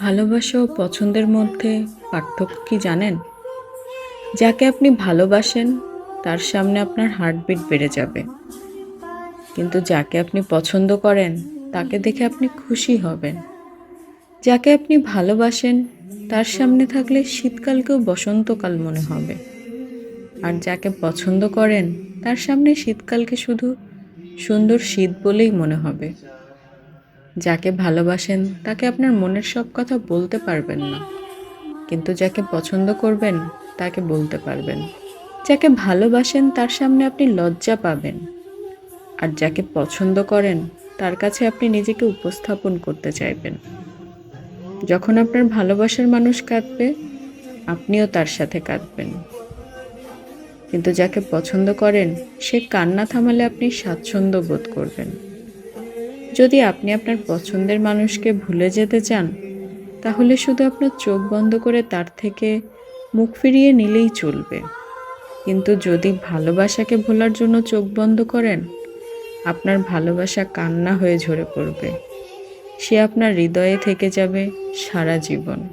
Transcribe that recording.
ভালোবাসা ও পছন্দের মধ্যে পার্থক্য কি জানেন? যাকে আপনি ভালোবাসেন, তার সামনে আপনার হার্টবিট বেড়ে যাবে। কিন্তু যাকে আপনি পছন্দ করেন, তাকে দেখে আপনি খুশি হবেন। যাকে আপনি ভালোবাসেন, তার সামনে থাকলে শীতকালকেও বসন্তকাল মনে হবে। আর যাকে পছন্দ করেন, তার সামনে শীতকালকে শুধু সুন্দর শীত বলেই মনে হবে। যাকে ভালোবাসেন, তাকে আপনার মনের সব কথা বলতে পারবেন না। কিন্তু যাকে পছন্দ করবেন, তাকে বলতে পারবেন। যাকে ভালোবাসেন, তার সামনে আপনি লজ্জা পাবেন। আর যাকে পছন্দ করেন, তার কাছে আপনি নিজেকে উপস্থাপন করতে চাইবেন। যখন আপনার ভালোবাসার মানুষ কাঁদবে, আপনিও তার সাথে কাঁদবেন। কিন্তু যাকে পছন্দ করেন, সে কান্না থামালে আপনি স্বাচ্ছন্দ্য বোধ করবেন। যদি আপনি আপনার পছন্দের মানুষকে ভুলে যেতে চান, তাহলে শুধু আপনার চোখ বন্ধ করে তার থেকে মুখ ফিরিয়ে নিলেই চলবে। কিন্তু যদি ভালোবাসাকে ভোলার জন্য চোখ বন্ধ করেন, আপনার ভালোবাসা কান্না হয়ে ঝরে পড়বে। সে আপনার হৃদয়ে থেকে যাবে সারা জীবন।